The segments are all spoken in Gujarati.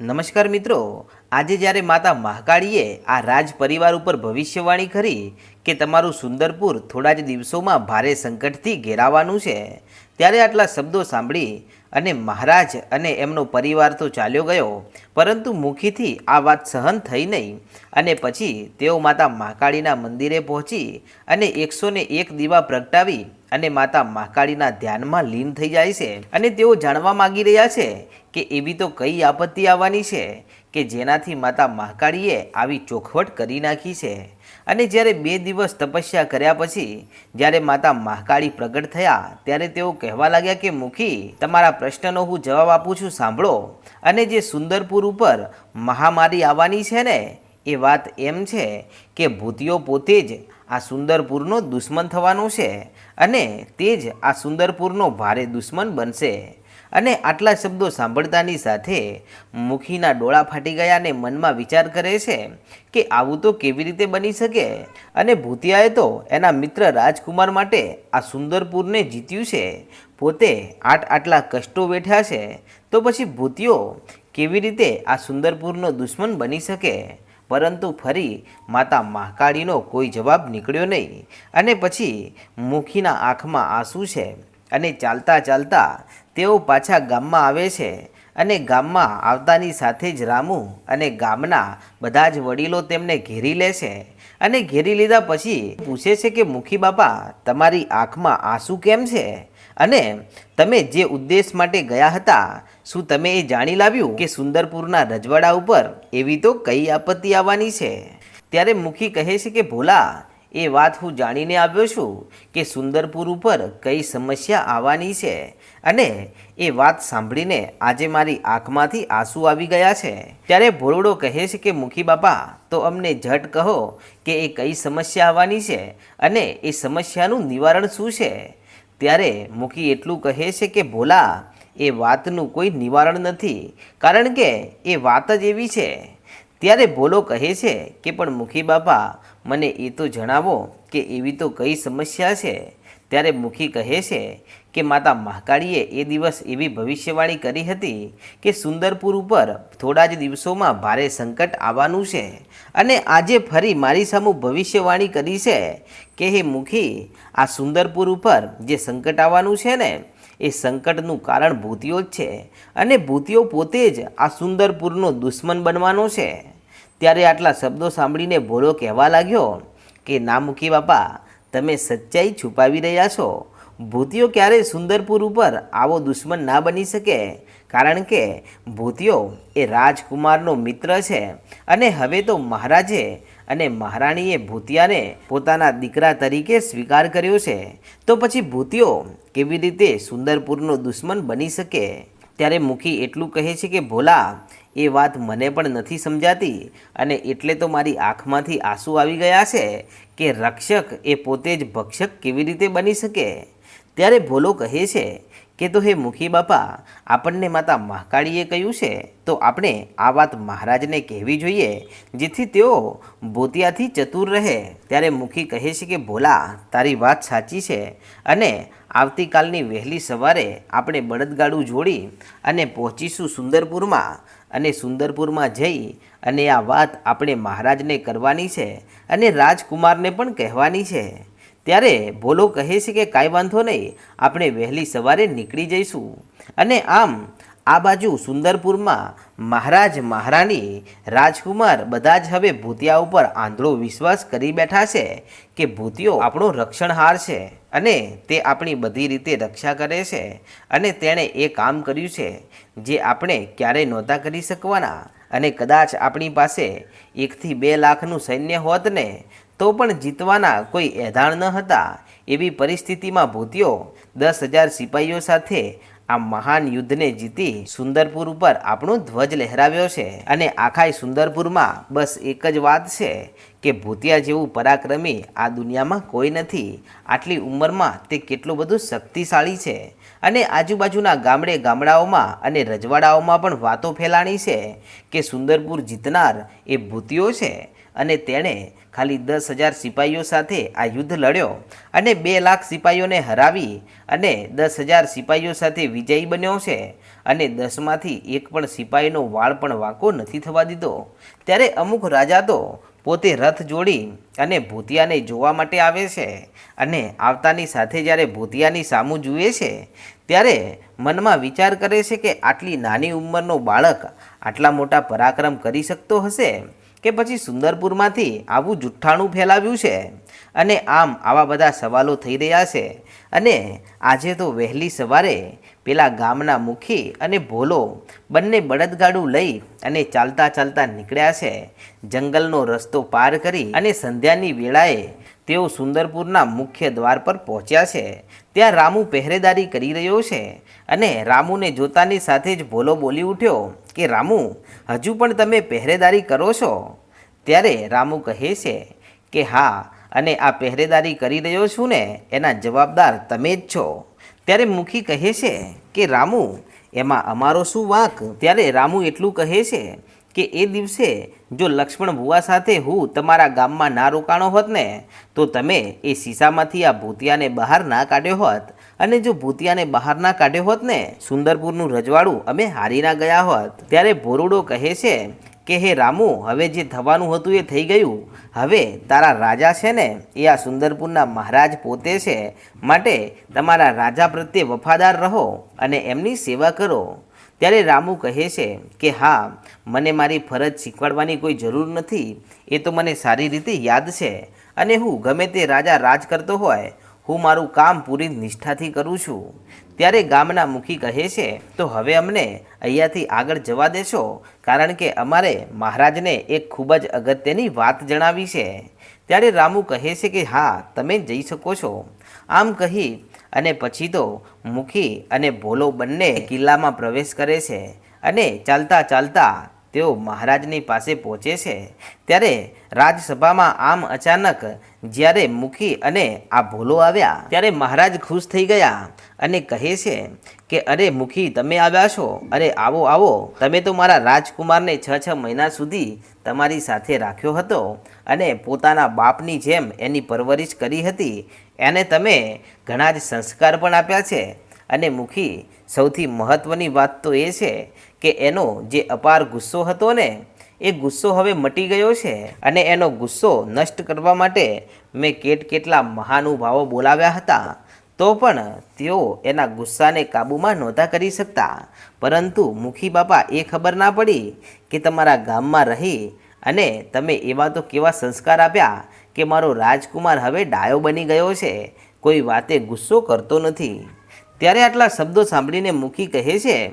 નમસ્કાર મિત્રો. આજે જ્યારે માતા મહાકાળીએ આ રાજ પરિવાર ઉપર ભવિષ્યવાણી કરી કે તમારું સુંદરપુર થોડા જ દિવસોમાં ભારે સંકટથી ઘેરાવાનું છે, ત્યારે આટલા શબ્દો સાંભળી અને મહારાજ અને એમનો પરિવાર તો ચાલ્યો ગયો, પરંતુ મુખીથી આ વાત સહન થઈ નહીં અને પછી તેઓ માતા મહાકાળીના મંદિરે પહોંચી અને એકસો એક દીવા પ્રગટાવી અને માતા મહાકાળીના ધ્યાનમાં લીન થઈ જાય છે. અને તેઓ જાણવા માગી રહ્યા છે કે એવી તો કઈ આપત્તિ આવવાની છે કે જેનાથી માતા મહાકાળીએ આવી ચોખવટ કરી નાખી છે. અને જ્યારે બે દિવસ તપસ્યા કર્યા પછી, જ્યારે માતા મહાકાળી પ્રગટ થયા, ત્યારે તેઓ કહેવા લાગ્યા કે, મુખી, તમારા પ્રશ્નનો હું જવાબ આપું છું, સાંભળો. અને જે સુંદરપુર ઉપર મહામારી આવવાની છે ને, એ વાત એમ છે કે ભૂતિઓ પોતે જ આ સુંદરપુરનો દુશ્મન થવાનો છે અને તે જ આ સુંદરપુરનો ભારે દુશ્મન બનશે. અને આટલા શબ્દો સાંભળતાની સાથે મુખીના ડોળા ફાટી ગયા અને મનમાં વિચાર કરે છે કે આવું તો કેવી રીતે બની શકે? અને ભૂતિયાએ તો એના મિત્ર રાજકુમાર માટે આ સુંદરપુરને જીત્યું છે. પોતે આટ આટલા કષ્ટો વેઠ્યા છે. તો પછી ભૂતિયો કેવી રીતે આ સુંદરપુરનો દુશ્મન બની શકે? પરંતુ ફરી માતા મહાકાળીનો કોઈ જવાબ નીકળ્યો નહીં. અને પછી મુખીના આંખમાં આંસુ છે અને ચાલતા ચાલતા તેઓ પાછા ગામમાં આવે છે અને ગામમાં આવતાની સાથે જ રામુ અને ગામના બધા જ વડીલો તેમને ઘેરી લે છે અને ઘેરી લીધા પછી પૂછે છે કે મુખી બાપા, તમારી આંખમાં આંસુ કેમ છે? અને તમે જે ઉદ્દેશ માટે ગયા હતા, શું તમે એ જાણી લાવ્યું કે સુંદરપુરના રજવાડા ઉપર એવી તો કઈ આપત્તિ આવવાની છે? ત્યારે મુખી કહે છે કે, ભોલા, એ વાત હું જાણીને આવ્યો છું કે સુંદરપુર ઉપર કઈ સમસ્યા આવવાની છે અને એ વાત સાંભળીને આજે મારી આંખમાંથી આંસુ આવી ગયા છે. ત્યારે ભોળડો કહે છે કે, મુખી બાપા, તો અમને ઝટ કહો કે એ કઈ સમસ્યા આવવાની છે અને એ સમસ્યાનું નિવારણ શું છે? ત્યારે મુખી એટલું કહે છે કે, ભોલા, એ વાતનું કોઈ નિવારણ નથી, કારણ કે એ વાત જ એવી છે. ત્યારે ભોલો કહે છે કે, પણ મુખી બાપા, મને એ તો જણાવો કે એવી તો કઈ સમસ્યા છે? ત્યારે મુખી કહે છે કે માતા મહાકાળીએ એ દિવસ એવી ભવિષ્યવાણી કરી હતી કે સુંદરપુર ઉપર થોડા જ દિવસોમાં ભારે સંકટ આવવાનું છે અને આજે ફરી મારી સામું ભવિષ્યવાણી કરી છે કે હે મુખી, આ સુંદરપુર ઉપર જે સંકટ આવવાનું છે ને, એ સંકટનું કારણ ભૂતિઓ જ છે અને ભૂતિઓ પોતે જ આ સુંદરપુરનો દુશ્મન બનવાનો છે. ત્યારે આટલા શબ્દો સાંભળીને ભોળો કહેવા લાગ્યો કે, ના મુખી બાપા તમે સચ્ચાઈ છુપાવી રહ્યા છો? ભૂતિયો ક્યારેય સુંદરપુર ઉપર આવો દુશ્મન ના બની શકે? કારણ કે ભૂતિયો એ રાજકુમારનો મિત્ર છે અને હવે તો મહારાજે અને મહારાણીએ ભૂતિયાને પોતાના દીકરા તરીકે સ્વીકાર કર્યો છે. તો પછી ભૂતિયો કેવી રીતે સુંદરપુરનો દુશ્મન બની શકે? ત્યારે મુખી એટલું કહે છે કે, ભોલા એ વાત મને પણ નથી સમજાતી અને એટલે તો મારી આંખમાંથી આંસુ આવી ગયા છે કે રક્ષક એ પોતે જ ભક્ષક કેવી રીતે બની શકે? ત્યારે ભોલો કહે છે કે, તો હે મુખી બાપા, આપણને માતા મહાકાળીએ કહ્યું છે, તો આપણે આ વાત મહારાજને કહેવી જોઈએ, જેથી તેઓ ભૂતિયાથી ચતુર રહે. ત્યારે મુખી કહે છે કે, ભોલા, તારી વાત સાચી છે અને આવતીકાલની વહેલી સવારે આપણે બળદગાડું જોડી અને પહોંચીશું સુંદરપુરમાં. અને સુંદરપુરમાં જઈ અને આ વાત આપણે મહારાજને કરવાની છે અને રાજકુમારને પણ કહેવાની છે. ત્યારે ભોલો કહે છે કે કાંઈ વાંધો નહીં, આપણે વહેલી સવારે નીકળી જઈશું. અને આમ આ બાજુ સુંદરપુરમાં મહારાજ મહારાણી રાજકુમાર બધા જ હવે ભૂતિયા ઉપર આંધળો વિશ્વાસ કરી બેઠા છે કે ભૂતિયો આપણો રક્ષણહાર છે અને તે આપણી બધી રીતે રક્ષા કરે છે અને તેણે એ કામ કર્યું છે જે આપણે ક્યારેય નહોતા કરી શકવાના. અને કદાચ આપણી પાસે એકથી બે લાખનું સૈન્ય હોત ને, તો પણ જીતવાના કોઈ એધાણ ન હતા. એવી પરિસ્થિતિમાં ભૂતિયો દસ હજાર સિપાહીઓ સાથે આ મહાન યુદ્ધને જીતી સુંદરપુર ઉપર આપણો ધ્વજ લહેરાવ્યો છે. અને આખાય સુંદરપુરમાં બસ એક જ વાત છે કે ભૂતિયા જેવું પરાક્રમી આ દુનિયામાં કોઈ નથી. આટલી ઉંમરમાં તે કેટલું બધું શક્તિશાળી છે. અને આજુબાજુના ગામડે ગામડાઓમાં અને રજવાડાઓમાં પણ વાતો ફેલાણી છે કે સુંદરપુર જીતનાર એ ભૂતિયો છે. અને તેણે ખાલી દસ હજાર સિપાહીઓ સાથે આ યુદ્ધ લડ્યો અને બે લાખ સિપાહીઓને હરાવી અને દસ હજાર સિપાહીઓ સાથે વિજયી બન્યો છે. અને દસમાંથી એક પણ સિપાહીનો વાળ પણ વાંકો નથી થવા દીધો. ત્યારે અમુક રાજા તો પોતે રથ જોડી અને ભૂતિયાને જોવા માટે આવે છે અને આવતાની સાથે જ્યારે ભૂતિયાની સામું જુએ છે, ત્યારે મનમાં વિચાર કરે છે કે આટલી નાની ઉંમરનો બાળક આટલા મોટા પરાક્રમ કરી શકતો હશે કે પછી સુંદરપુરમાંથી આવું જુઠ્ઠાણું ફેલાવ્યું છે? અને આમ આવા બધા સવાલો થઈ રહ્યા છે. અને આજે તો વહેલી સવારે પેલા ગામના મુખી અને ભોલો બંને બળદગાડું લઈ અને ચાલતા ચાલતા નીકળ્યા છે. જંગલનો રસ્તો પાર કરી અને સંધ્યાની વેળાએ તેઓ સુંદરપુરના મુખ્ય દ્વાર પર પહોંચ્યા છે. ત્યાં રામુ પહેરેદારી કરી રહ્યો છે અને રામુને જોતાની સાથે જ ભોલો બોલી ઉઠ્યો કે, રામુ, હજુ પણ તમે પહેરેદારી કરો છો? ત્યારે રામુ કહે છે કે, હા, અને આ પહેરેદારી કરી રહ્યો છું ને, એના જવાબદાર તમે જ છો. ત્યારે મુખી કહે છે કે, રામુ, એમાં અમારો શું વાંક? ત્યારે રામુ એટલું કહે છે કે, એ દિવસે જો લક્ષ્મણ ભુવા સાથે હું તમારા ગામમાં ના રોકાણો હોત ને, તો તમે એ શીશામાંથી આ ભૂતિયાને બહાર ના કાઢ્યો હોત. અને જો ભૂતિયાને બહાર ના કાઢ્યો હોત ને, સુંદરપુરનું રજવાડું અમે હારી ના ગયા હોત. ત્યારે ભોરુડો કહે છે કે હે રામુ, હવે જે થવાનું હતું એ થઈ ગયું. હવે તારા રાજા છે ને, એ આ સુંદરપુરના મહારાજ પોતે છે. માટે તમારા રાજા પ્રત્યે વફાદાર રહો અને એમની સેવા કરો. ત્યારે રામુ કહે છે કે, હા, મને મારી ફરજ શીખવાડવાની કોઈ જરૂર નથી. એ તો મને સારી રીતે યાદ છે. અને હું ગમે તે રાજા રાજ કરતો હોય હું મારું કામ પૂરી નિષ્ઠાથી કરું છું. ત્યારે ગામના મુખી કહે છે, તો હવે અમને અહીંયાથી આગળ જવા દેશો, કારણ કે અમારે મહારાજને એક ખૂબ જ અગત્યની વાત જણાવી છે. ત્યારે રામુ કહે છે કે, હા, તમે જઈ શકો છો. આમ કહી અને પછી તો મુખી અને ભોલો બંને કિલ્લામાં પ્રવેશ કરે છે અને ચાલતા ચાલતા તેઓ મહારાજની પાસે પહોંચે છે. ત્યારે રાજસભામાં આમ અચાનક જ્યારે મુખી અને આ ભોલો આવ્યા, ત્યારે મહારાજ ખુશ થઈ ગયા અને કહે છે કે, અરે મુખી, તમે આવ્યા છો? અરે આવો આવો. તમે તો મારા રાજકુમારને છ છ મહિના સુધી તમારી સાથે રાખ્યો હતો અને પોતાના બાપની જેમ એની પરવરિશ કરી હતી. એને તમે ઘણા જ સંસ્કાર પણ આપ્યા છે. અને મુખી, સૌથી મહત્ત્વની વાત તો એ છે કે એનો જે અપાર ગુસ્સો હતો ને, એ ગુસ્સો હવે મટી ગયો છે અને એનો ગુસ્સો નષ્ટ કરવા માટે મેં કેટ કેટલા મહાનુભાવો બોલાવ્યા હતા. તો પણ તેઓ એના ગુસ્સાને કાબૂમાં નહોતા કરી શકતા. પરંતુ મુખી બાપા એ ખબર ના પડી કે તમારા ગામમાં રહી અને તમે એવા તો કેવા સંસ્કાર આપ્યા કે મારો રાજકુમાર હવે ડાયો બની ગયો છે. કોઈ વાતે ગુસ્સો કરતો નથી. ત્યારે આટલા શબ્દો સાંભળીને મુખી કહે છે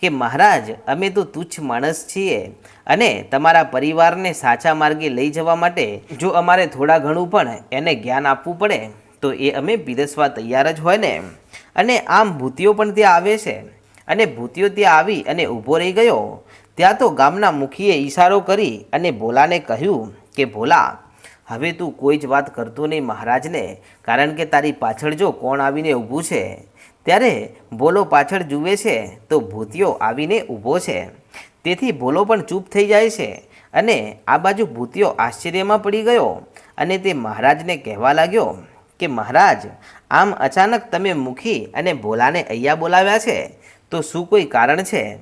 કે, મહારાજ, અમે તો તુચ્છ માણસ છીએ અને તમારા પરિવારને સાચા માર્ગે લઈ જવા માટે જો અમારે થોડા ઘણું પણ એને જ્ઞાન આપવું પડે, તો એ અમે પીરસવા તૈયાર જ હોય ને. અને આમ ભૂતિઓ પણ ત્યાં આવે છે. અને ભૂતિઓ ત્યાં આવી અને ઊભો રહી ગયો. ત્યાં તો ગામના મુખીએ ઈશારો કરી અને ભોલાને કહ્યું કે, ભોલા, હવે તું કોઈ જ વાત કરતો નહીં મહારાજને, કારણ કે તારી પાછળ જો કોણ આવીને ઊભું છે ત્યારે ભોલો પાછળ જુએ છે તો ભૂતિયો આવીને ઊભો છે. તેથી ભોલો પણ ચૂપ થઈ જાય છે અને આ બાજુ ભૂતિયો આશ્ચર્યમાં પડી ગયો અને તે મહારાજને કહેવા લાગ્યો કે, મહારાજ, આમ અચાનક તમે મુખી અને ભોલાને અહીંયા બોલાવ્યા છે? તો શું કોઈ કારણ છે?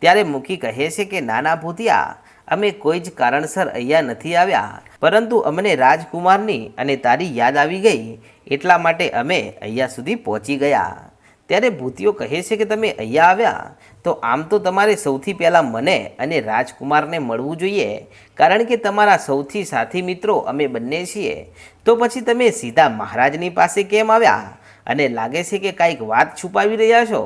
ત્યારે મુખી કહે છે કે, નાના ભૂતિયા, અમે કોઈ જ કારણસર અહીંયા નથી આવ્યા. પરંતુ અમને રાજકુમારની અને તારી યાદ આવી ગઈ. એટલા માટે અમે અહીંયા સુધી પહોંચી ગયા. ત્યારે ભૂતિઓ કહે છે કે તમે અહીંયા આવ્યા, તો આમ તો તમારે સૌથી પહેલાં મને અને રાજકુમારને મળવું જોઈએ, કારણ કે તમારા સૌથી સાથી મિત્રો અમે બંને છીએ. તો પછી તમે સીધા મહારાજની પાસે કેમ આવ્યા? અને લાગે છે કે કાંઈક વાત છુપાવી રહ્યા છો?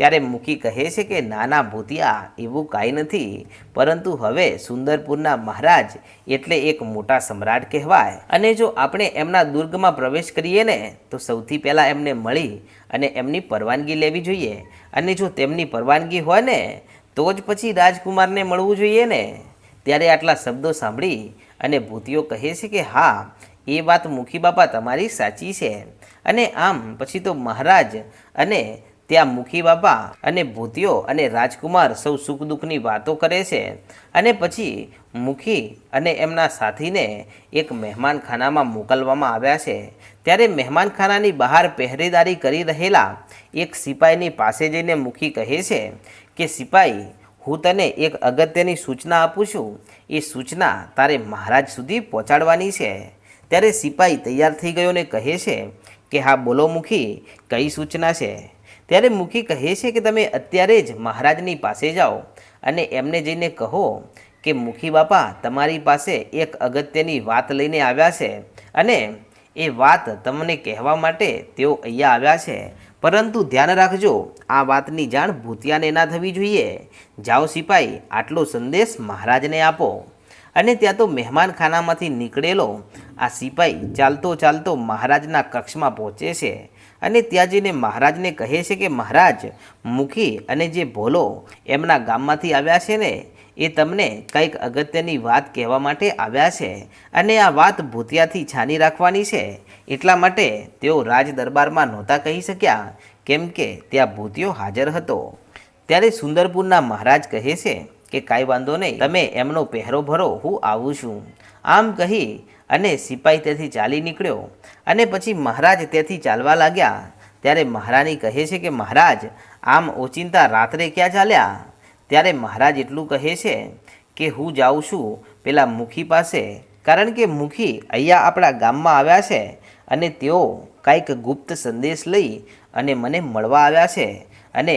ત્યારે મુખી કહે છે કે, નાના ભૂતિયા, એવું કાંઈ નથી. પરંતુ હવે સુંદરપુરના મહારાજ એટલે એક મોટા સમ્રાટ કહેવાય. અને જો આપણે એમના દુર્ગમાં પ્રવેશ કરીએ ને, તો સૌથી પહેલાં એમને મળી અને એમની પરવાનગી લેવી જોઈએ. અને જો તેમની પરવાનગી હોય ને, તો જ પછી રાજકુમારને મળવું જોઈએ ને. ત્યારે આટલા શબ્દો સાંભળી અને ભૂતિઓ કહે છે કે, હા, એ વાત મુખી બાપા તમારી સાચી છે. અને આમ પછી તો મહારાજ અને ત્યાં મુખી બાપા અને ભૂતિયો અને રાજકુમાર સૌ સુખ દુઃખની વાતો કરે છે. અને પછી મુખી અને એમના સાથીને એક મહેમાનખાનામાં મોકલવામાં આવ્યા છે. ત્યારે મહેમાનખાનાની બહાર પહેરેદારી કરી રહેલા એક સિપાહીની પાસે જઈને મુખી કહે છે કે સિપાહી હું તને એક અગત્યની સૂચના આપું છું. એ સૂચના તારે મહારાજ સુધી પહોંચાડવાની છે. ત્યારે સિપાહી તૈયાર થઈ ગયો ને કહે છે કે, હા, બોલો મુખી, કઈ સૂચના છે? ત્યારે મુખી કહે છે કે તમે અત્યારે જ મહારાજની પાસે જાઓ અને એમને જઈને કહો કે, મુખી બાપા, તમારી પાસે એક અગત્યની વાત લઈને આવ્યા છે અને એ વાત તમને કહેવા માટે તેઓ અહીંયા આવ્યા છે. પરંતુ ધ્યાન રાખજો, આ વાતની જાણ ભૂતિયાને ના થવી જોઈએ. જાઓ સિપાઈ, આટલો સંદેશ મહારાજને આપો. અને ત્યાં તો મહેમાનખાનામાંથી નીકળેલો આ સિપાઈ ચાલતો ચાલતો મહારાજના કક્ષમાં પહોંચે છે. અને ત્યાં જઈને મહારાજને કહે છે કે, મહારાજ, મુખી અને જે ભોલો એમના ગામમાંથી આવ્યા છે ને, એ તમને કંઈક અગત્યની વાત કહેવા માટે આવ્યા છે અને આ વાત ભૂતિયાથી છાની રાખવાની છે. એટલા માટે તેઓ રાજ દરબારમાં નહોતા કહી શક્યા, કેમ કે ત્યાં ભૂતિયો હાજર હતો. ત્યારે સુંદરપુરના મહારાજ કહે છે કે, કાંઈ વાંધો નહીં, તમે એમનો પહેરો ભરો, હું આવું છું. આમ કહી અને સિપાઈ ત્યાંથી ચાલી નીકળ્યો અને પછી મહારાજ ત્યાંથી ચાલવા લાગ્યા. ત્યારે મહારાણી કહે છે કે, મહારાજ, આમ ઓચિંતા રાત્રે ક્યાં ચાલ્યા? ત્યારે મહારાજ એટલું કહે છે કે, હું જાઉં છું પેલા મુખી પાસે, કારણ કે મુખી અહીંયા આપણા ગામમાં આવ્યા છે અને તેઓ કાંઈક ગુપ્ત સંદેશ લઈ અને મને મળવા આવ્યા છે અને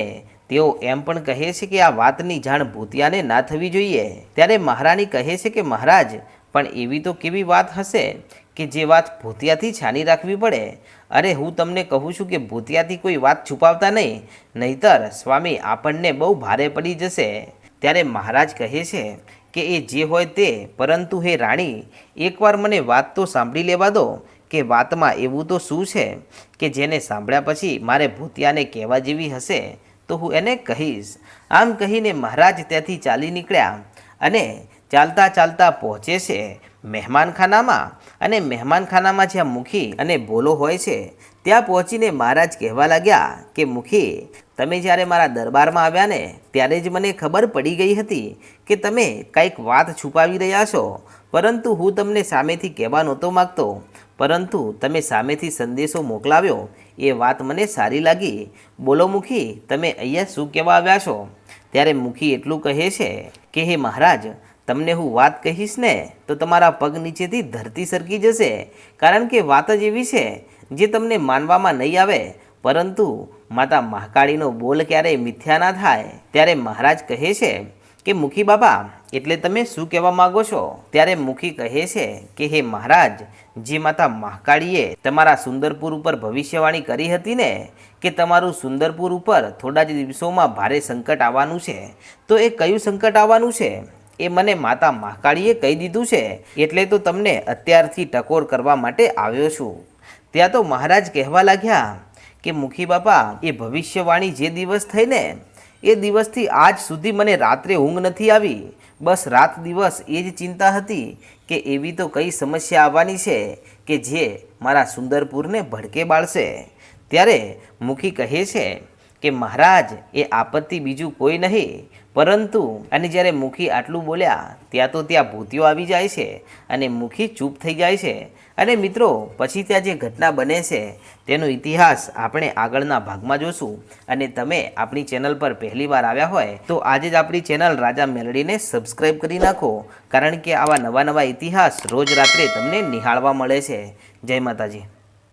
તેઓ એમ પણ કહે છે કે, આ વાતની જાણ ભૂતિયાને ના થવી જોઈએ. ત્યારે મહારાણી કહે છે કે, મહારાજ પણ એવી તો કેવી વાત હશે કે જે વાત ભૂતિયાથી છાની રાખવી પડે? અરે, હું તમને કહું છું કે ભૂતિયાથી કોઈ વાત છુપાવતા નહીં. નહીતર સ્વામી, આપણને બહુ ભારે પડી જશે. ત્યારે મહારાજ કહે છે કે એ જે હોય તે, પરંતુ હે રાણી, એકવાર મને વાત તો સાંભળી લેવા દો, કે વાતમાં એવું તો શું છે કે જેને સાંભળ્યા પછી મારે ભૂતિયાને કહેવા જેવી હશે? તો હું એને કહીશ. આમ કહીને મહારાજ ત્યાંથી ચાલી નીકળ્યા અને ચાલતા ચાલતા પહોંચે છે મહેમાનખાનામાં. અને મહેમાનખાનામાં જ્યાં મુખી અને બોલો હોય છે, ત્યાં પહોંચીને મહારાજ કહેવા લાગ્યા કે, મુખી, તમે જ્યારે મારા દરબારમાં આવ્યા ને, ત્યારે જ મને ખબર પડી ગઈ હતી કે તમે કંઈક વાત છુપાવી રહ્યા છો. પરંતુ હું તમને સામેથી કહેવા નહોતો માગતો. પરંતુ તમે સામેથી સંદેશો મોકલાવ્યો. એ વાત મને સારી લાગી. બોલો મુખી, તમે અહીંયા શું કહેવા આવ્યા છો? ત્યારે મુખી એટલું કહે છે કે, હે મહારાજ તમને હું વાત કહીશ ને, તો તમારા પગ નીચેથી ધરતી સરકી જશે. કારણ કે વાત જ એવી છે, જે તમને માનવામાં નહીં આવે. પરંતુ માતા મહાકાળીનો બોલ ક્યારેય મિથ્યા ના થાય. ત્યારે મહારાજ કહે છે કે, મુખી બાબા, એટલે તમે શું કહેવા માગો છો? ત્યારે મુખી કહે છે કે, હે મહારાજ, જે માતા મહાકાળીએ તમારા સુંદરપુર ઉપર ભવિષ્યવાણી કરી હતી ને, કે તમારું સુંદરપુર ઉપર થોડા જ દિવસોમાં ભારે સંકટ આવવાનું છે, તો એ કયું સંકટ આવવાનું છે? એ મને માતા મહાકાળીએ કહી દીધું છે. એટલે તો તમને અત્યારથી ટકોર કરવા માટે આવ્યો છું. ત્યાં તો મહારાજ કહેવા લાગ્યા કે, મુખી બાપા, એ ભવિષ્યવાણી જે દિવસ થઈને એ દિવસથી આજ સુધી મને રાત્રે ઊંઘ નથી આવી. બસ રાત દિવસ એ જ ચિંતા હતી કે એવી તો કઈ સમસ્યા આવવાની છે કે જે મારા સુંદરપુરને ભડકે બાળશે. ત્યારે મુખી કહે છે કે મહારાજ, એ આપત્તિ બીજું કોઈ નહીં. પરંતુ અને જ્યારે મુખી આટલું બોલ્યા, ત્યાં તો ત્યાં ભૂતિઓ આવી જાય છે અને મુખી ચૂપ થઈ જાય છે. અને મિત્રો, પછી ત્યાં જે ઘટના બને છે, તેનો ઇતિહાસ આપણે આગળના ભાગમાં જોશું. અને તમે આપણી ચેનલ પર પહેલીવાર આવ્યા હોય, તો આજે જ આપણી ચેનલ રાજા મેલડીને સબસ્ક્રાઈબ કરી નાખો. કારણ કે આવા નવા નવા ઇતિહાસ રોજ રાત્રે તમને નિહાળવા મળે છે. જય માતાજી.